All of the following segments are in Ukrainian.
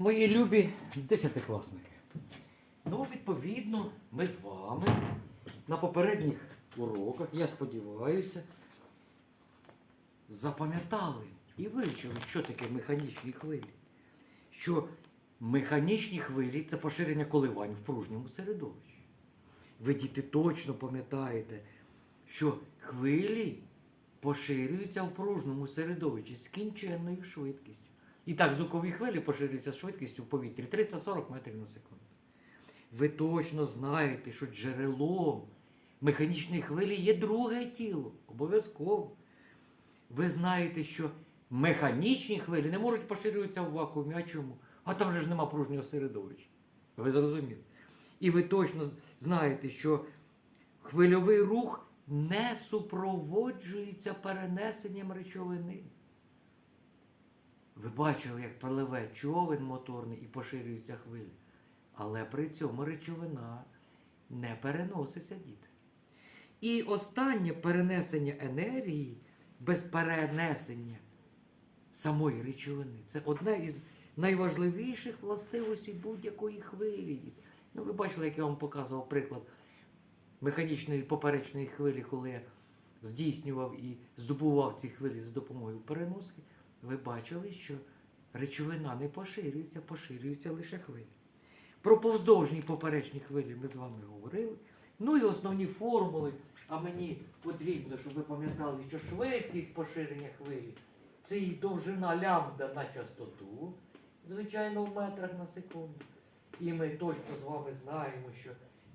Мої любі десятикласники. Ну, відповідно, ми з вами на попередніх уроках, я сподіваюся, запам'ятали і вивчили, що таке механічні хвилі. Що механічні хвилі це поширення коливань в пружньому середовищі. Ви діти точно пам'ятаєте, що хвилі поширюються в пружному середовищі з кінченною швидкістю. І так звукові хвилі поширюються швидкістю в повітрі 340 метрів на секунду. Ви точно знаєте, що джерелом механічної хвилі є друге тіло. Обов'язково. Ви знаєте, що механічні хвилі не можуть поширюватися в вакуумі. А чому? А там же ж нема пружнього середовища. Ви зрозуміли? І ви точно знаєте, що хвильовий рух не супроводжується перенесенням речовини. Ви бачили, як пливе човен моторний і поширюються хвилі. Але при цьому речовина не переноситься, діти. І останнє перенесення енергії без перенесення самої речовини. Це одна із найважливіших властивостей будь-якої хвилі. Ну, ви бачили, як я вам показував приклад механічної поперечної хвилі, коли я здійснював і здобував ці хвилі за допомогою переноски. Ви бачили, що речовина не поширюється, поширюються лише хвилі. Про повздовжні поперечні хвилі ми з вами говорили. Ну і основні формули. А мені потрібно, щоб ви пам'ятали, що швидкість поширення хвилі це і довжина лямбда на частоту, звичайно, в метрах на секунду. І ми точно з вами знаємо, що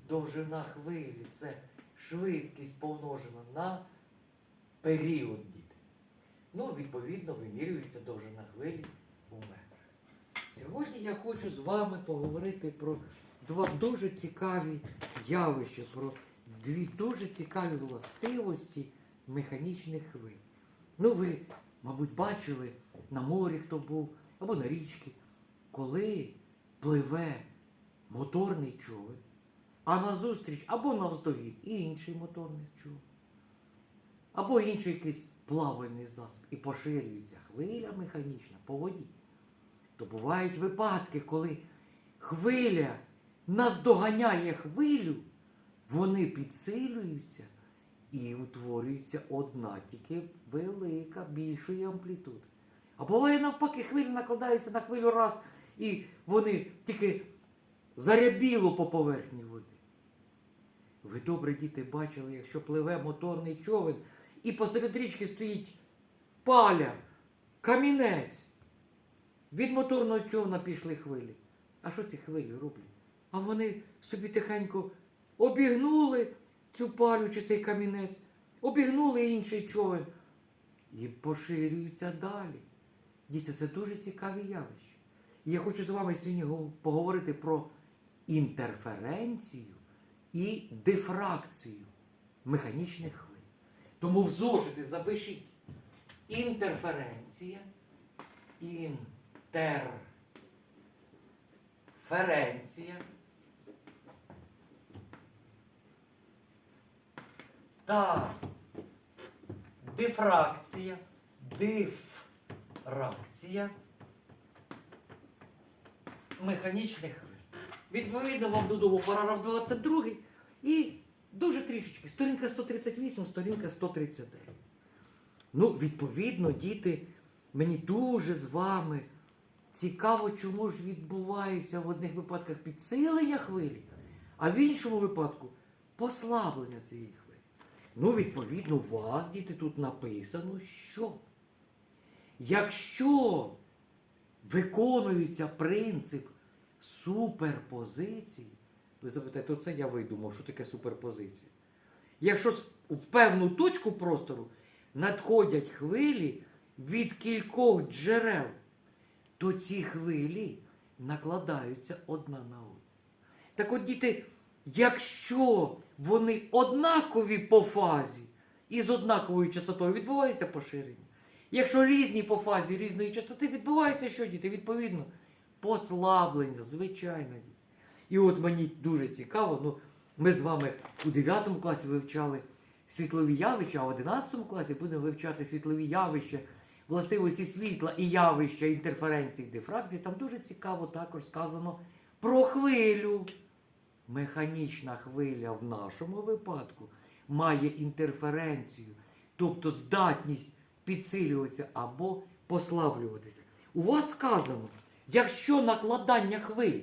довжина хвилі це швидкість помножена на період діти. Ну, відповідно, вимірюється довжина хвилі у метрах. Сьогодні я хочу з вами поговорити про два дуже цікаві явища, про дві дуже цікаві властивості механічних хвиль. Ну, ви, мабуть, бачили на морі, хто був, або на річці, коли пливе моторний човен, а назустріч або навздогін інший моторний човен, або інший якийсь плавальний засіб, і поширюється хвиля механічна по воді то бувають випадки, коли хвиля наздоганяє хвилю, вони підсилюються і утворюється одна тільки велика, більшої амплітуди. А буває навпаки, хвиля накладається на хвилю раз, і вони тільки зарябіло по поверхні води. Ви добре діти бачили, якщо пливе моторний човен, і посеред річки стоїть паля, камінець. Від моторного човна пішли хвилі. А що ці хвилі роблять? А вони собі тихенько обігнули цю палю чи цей камінець, обігнули інший човен і поширюються далі. Дійсно, це дуже цікаві явища. І я хочу з вами сьогодні поговорити про інтерференцію і дифракцію механічних хвиль. Тому в зошити запишіть інтерференція, інтерференція та дифракція, дифракція механічних хвиль. Відповідно вам додому параграф 22 і дуже трішечки. Сторінка 138, сторінка 139. Ну, відповідно, діти, мені дуже з вами цікаво, чому ж відбувається в одних випадках підсилення хвилі, а в іншому випадку послаблення цієї хвилі. Ну, відповідно, у вас, діти, тут написано, що якщо виконується принцип суперпозиції, ви запитаєте, то це я видумав, що таке суперпозиція. Якщо в певну точку простору надходять хвилі від кількох джерел, то ці хвилі накладаються одна на одну. Так от, діти, якщо вони однакові по фазі і з однаковою частотою відбувається поширення. Якщо різні по фазі різної частоти, відбувається що, діти? Відповідно, послаблення, звичайно. діти. І от мені дуже цікаво, ну, ми з вами у 9 класі вивчали світлові явища, а в 11 класі будемо вивчати світлові явища властивості світла і явища інтерференції дифракції, там дуже цікаво також сказано про хвилю. Механічна хвиля в нашому випадку має інтерференцію, тобто здатність підсилюватися або послаблюватися. У вас сказано, якщо накладання хвиль,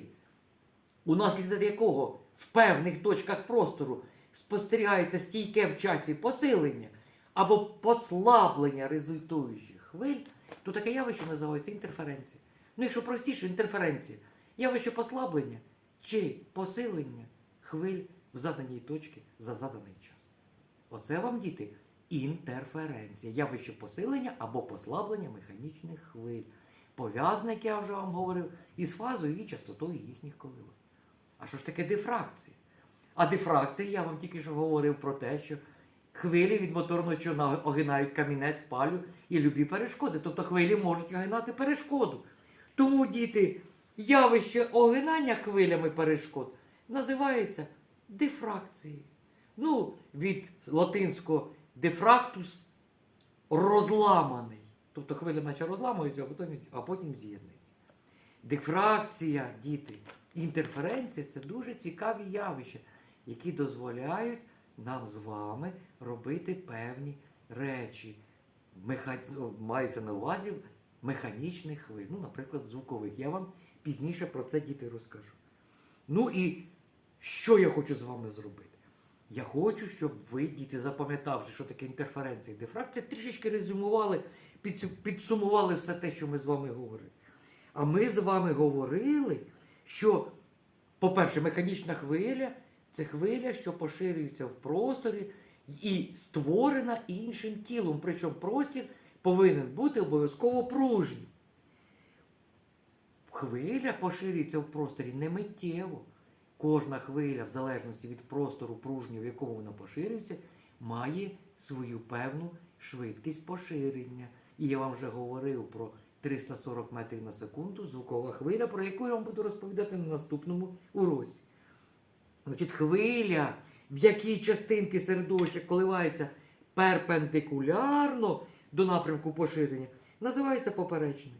унаслідок якого в певних точках простору спостерігається стійке в часі посилення або послаблення результуючих хвиль, то таке явище називається інтерференція. Ну, якщо простіше, інтерференція. Явище послаблення чи посилення хвиль в заданій точці за заданий час. Оце вам, діти, інтерференція. Явище посилення або послаблення механічних хвиль. Пов'язане, як я вже вам говорив, із фазою і частотою їхніх коливань. А що ж таке дифракція? А дифракція, я вам тільки що говорив про те, що хвилі від моторного човна огинають камінець, палю і любі перешкоди. Тобто хвилі можуть огинати перешкоду. Тому, діти, явище огинання хвилями перешкод називається дифракцією. Ну, від латинського дифрактус розламаний. Тобто хвиля наче розламується, а потім, а. Дифракція, діти, інтерференція це дуже цікаві явища, які дозволяють нам з вами робити певні речі. Меха... Мається на увазі механічних хвиль, ну, наприклад, звукових. Я вам пізніше про це діти розкажу. Ну і що я хочу з вами зробити? Я хочу, щоб ви, діти, запам'ятавши, що таке інтерференція і дифракція, трішечки резюмували, підсумували все те, що ми з вами говорили. А ми з вами говорили, що, по-перше, механічна хвиля це хвиля, що поширюється в просторі і створена іншим тілом. Причому простір повинен бути обов'язково пружнім. Хвиля поширюється в просторі не миттєво. Кожна хвиля, в залежності від простору пружнього, в якому вона поширюється, має свою певну швидкість поширення. І я вам вже говорив про 340 метрів на секунду, звукова хвиля, про яку я вам буду розповідати на наступному уроці. Значить, хвиля, в якій частинки середовища коливаються перпендикулярно до напрямку поширення, називається поперечною.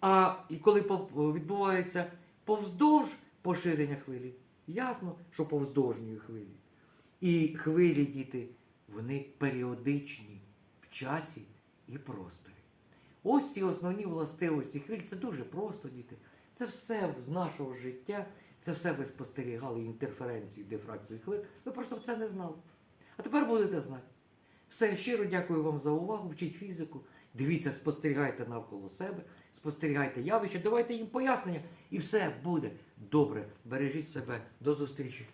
А коли відбувається повздовж поширення хвилі, ясно, що повздовжньої хвилі. І хвилі, діти, вони періодичні в часі і просторі. Ось ці основні властивості хвиль. Це дуже просто, діти. Це все з нашого життя. Це все ви спостерігали інтерференцію, дифракцію хвиль. Ви просто це не знали. А тепер будете знати. Все, щиро дякую вам за увагу. Вчіть фізику. Дивіться, спостерігайте навколо себе, спостерігайте явища, давайте їм пояснення, і все буде добре. Бережіть себе. До зустрічі.